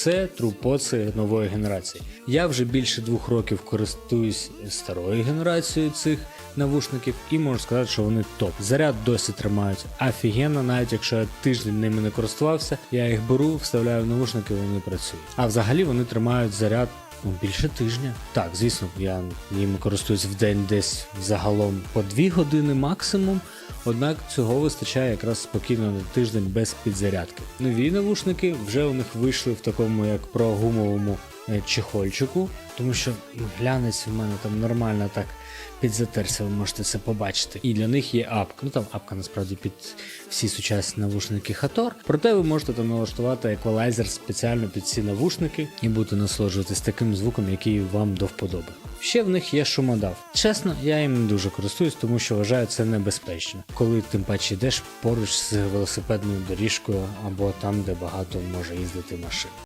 Це трупоци нової генерації. Я вже більше двох років користуюсь старою генерацією цих навушників і можу сказати, що вони топ. Заряд досі тримають офігенно, навіть якщо я тиждень ними не користувався, я їх беру, вставляю в навушники, вони працюють. А взагалі вони тримають заряд. Ну, більше тижня. Так, звісно, я ними користуюсь в день десь загалом по 2 години максимум. Однак цього вистачає якраз спокійно на тиждень без підзарядки. Нові навушники вже у них вийшли в такому як прогумовому е, чехольчику, тому що глянець в мене там нормально так підзатерся, ви можете це побачити. І для них є апка. Ну там апка насправді під всі сучасні навушники Hator. Проте ви можете там налаштувати еквалайзер спеціально під ці навушники і будете насолоджуватись таким звуком, який вам до вподоби. Ще в них є шумодав. Чесно, я їм не дуже користуюсь, тому що вважаю це небезпечно, коли тим паче йдеш поруч з велосипедною доріжкою або там, де багато може їздити машин.